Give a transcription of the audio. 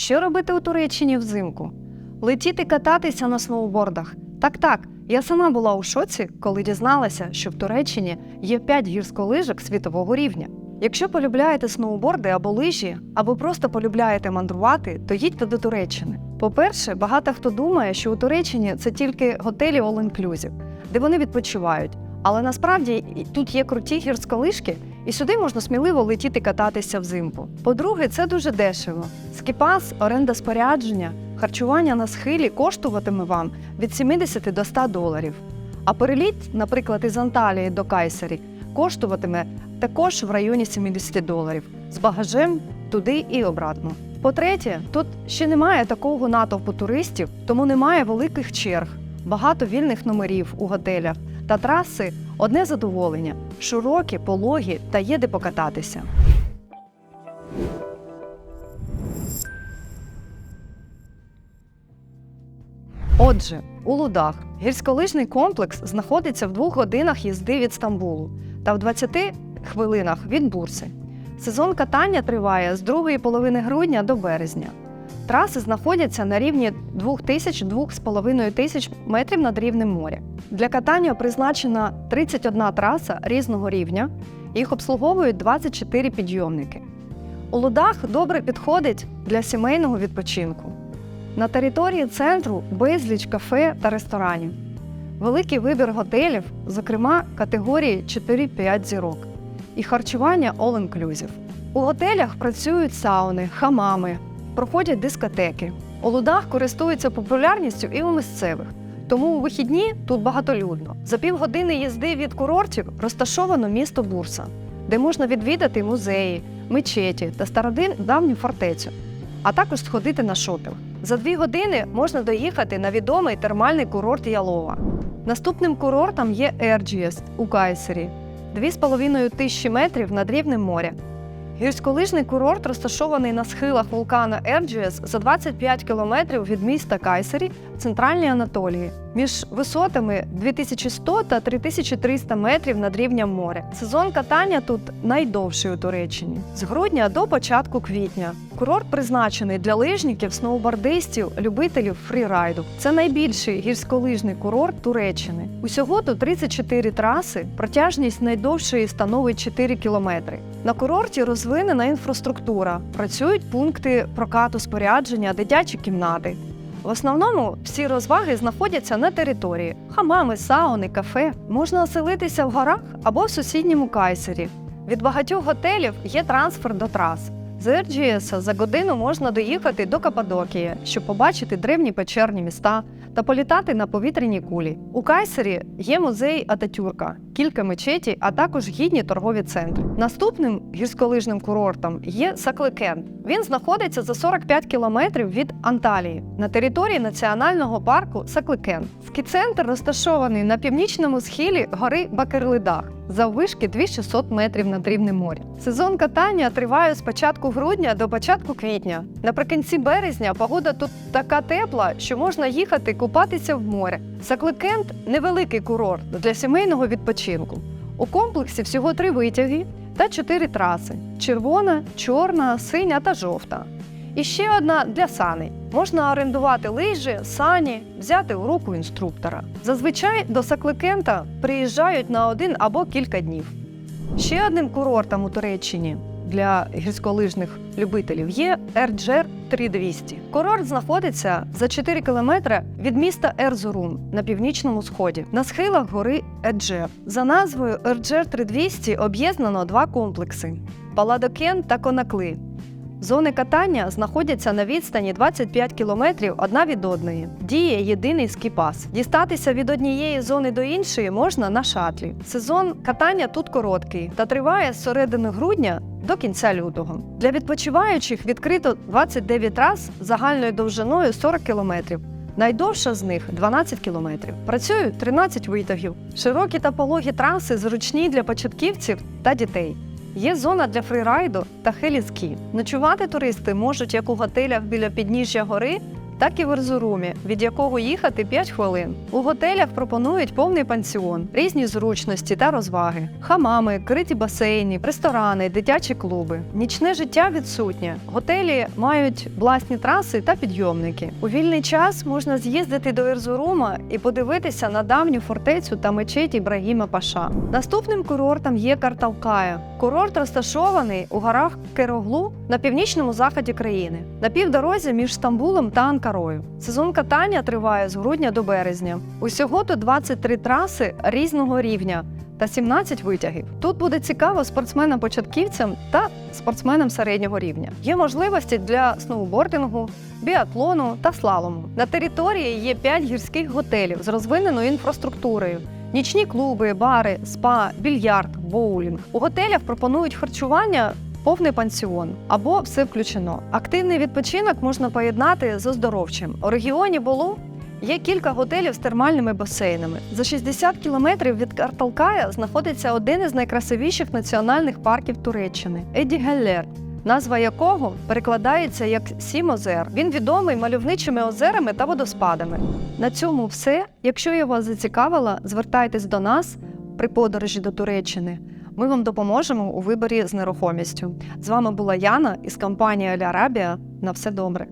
Що робити у Туреччині взимку? Летіти кататися на сноубордах. Так, так. Я сама була у шоці, коли дізналася, що в Туреччині є 5 гірськолижок світового рівня. Якщо полюбляєте сноуборди або лижі, або просто полюбляєте мандрувати, то їдьте до Туреччини. По-перше, багато хто думає, що у Туреччині це тільки готелі all-inclusive, де вони відпочивають. Але насправді тут є круті гірськолижки, і сюди можна сміливо летіти кататися взимку. По-друге, це дуже дешево. Скіпас, оренда спорядження, харчування на схилі коштуватиме вам від 70 до 100 доларів. А переліт, наприклад, із Анталії до Кайсері, коштуватиме також в районі 70 доларів з багажем туди і обратно. По-третє, тут ще немає такого натовпу туристів, тому немає великих черг, багато вільних номерів у готелях та траси одне задоволення широкі, пологі та є де покататися. Отже, у Лудах гірськолижний комплекс знаходиться в двох годинах їзди від Стамбулу та в 20 хвилинах від Бурси. Сезон катання триває з другої половини грудня до березня. Траси знаходяться на рівні 2000-2500 тисяч метрів над рівнем моря. Для катання призначена 31 траса різного рівня. Їх обслуговують 24 підйомники. У лудах добре підходить для сімейного відпочинку. На території центру безліч кафе та ресторанів. Великий вибір готелів, зокрема категорії 4-5 зірок, і харчування all-inclusive. У готелях працюють сауни, хамами, проходять дискотеки. У лудах користуються популярністю і у місцевих. Тому у вихідні тут багатолюдно. За півгодини їзди від курортів розташовано місто Бурса, де можна відвідати музеї, мечеті та стародавню фортецю, а також сходити на шопінг. За дві години можна доїхати на відомий термальний курорт Ялова. Наступним курортом є Ерджієс у Кайсері, 2,5 тисячі метрів над рівнем моря. Гірськолижний курорт розташований на схилах вулкана Ерджієс за 25 кілометрів від міста Кайсері в центральній Анатолії, між висотами 2100 та 3300 метрів над рівнем моря. Сезон катання тут найдовший у Туреччині з грудня до початку квітня. Курорт призначений для лижників, сноубордистів, любителів фрірайду. Це найбільший гірськолижний курорт Туреччини. Усього тут 34 траси, протяжність найдовшої становить 4 кілометри. На курорті розвинена інфраструктура, працюють пункти прокату спорядження, дитячі кімнати. В основному всі розваги знаходяться на території: хамами, сауни, кафе. Можна оселитися в горах або в сусідньому кайсері. Від багатьох готелів є трансфер до трас. З Ерджієса за годину можна доїхати до Каппадокії, щоб побачити древні печерні міста та політати на повітряній кулі. У Кайсері є музей Ататюрка, кілька мечетій, а також гідні торгові центри. Наступним гірськолижним курортом є Сакликент. Він знаходиться за 45 кілометрів від Анталії на території національного парку Сакликент. Ский-центр розташований на північному схилі гори Бакерлидах заввишки 2600 метрів над рівнем моря. Сезон катання триває з початку грудня до початку квітня. Наприкінці березня погода тут така тепла, що можна їхати купатися в море. Сакликент невеликий курорт для сімейного відпочинку. У комплексі всього три витяги та чотири траси: червона, чорна, синя та жовта. І ще одна для саней. Можна орендувати лижі, сані, взяти у руку інструктора. Зазвичай до Сакликента приїжджають на один або кілька днів. Ще одним курортом у Туреччині для гірськолижних любителів є Ерджер 3200. Курорт знаходиться за 4 кілометри від міста Ерзурум на північному сході, на схилах гори Еджер. За назвою Ерджер 3200 об'єднано два комплекси: Паладокен та Конакли. Зони катання знаходяться на відстані 25 кілометрів одна від одної. Діє єдиний скіпас. Дістатися від однієї зони до іншої можна на шатлі. Сезон катання тут короткий та триває з середини грудня до кінця лютого. Для відпочиваючих відкрито 29 трас загальною довжиною 40 кілометрів. Найдовша з них 12 кілометрів. Працюють 13 витягів. Широкі та пологі траси зручні для початківців та дітей. Є зона для фрірайду та хелі-скі. Ночувати туристи можуть як у готелях біля підніжжя гори, так і в Ерзурумі, від якого їхати 5 хвилин. У готелях пропонують повний пансіон, різні зручності та розваги, хамами, криті басейни, ресторани, дитячі клуби. Нічне життя відсутнє. Готелі мають власні траси та підйомники. У вільний час можна з'їздити до Ерзурума і подивитися на давню фортецю та мечеть Ібрагіма Паша. Наступним курортом є Карталкая. Курорт розташований у горах Кероглу на північному заході країни, на півдорозі між Стамбулом та Анкарою. Сезон катання триває з грудня до березня. Усього тут 23 траси різного рівня. Та 17 витягів. Тут буде цікаво спортсменам-початківцям та спортсменам середнього рівня. Є можливості для сноубордингу, біатлону та слалому. На території є 5 гірських готелів з розвиненою інфраструктурою. Нічні клуби, бари, спа, більярд, боулінг. У готелях пропонують харчування. Повний пансіон або все включено. Активний відпочинок можна поєднати з оздоровчим. У регіоні Болу є кілька готелів з термальними басейнами. За 60 кілометрів від Карталкая знаходиться один із найкрасивіших національних парків Туреччини Еді Геллер, назва якого перекладається як Сім озер. Він відомий мальовничими озерами та водоспадами. На цьому все. Якщо я вас зацікавила, звертайтесь до нас при подорожі до Туреччини. Ми вам допоможемо у виборі з нерухомістю. З вами була Яна із компанії Алярабія. На все добре.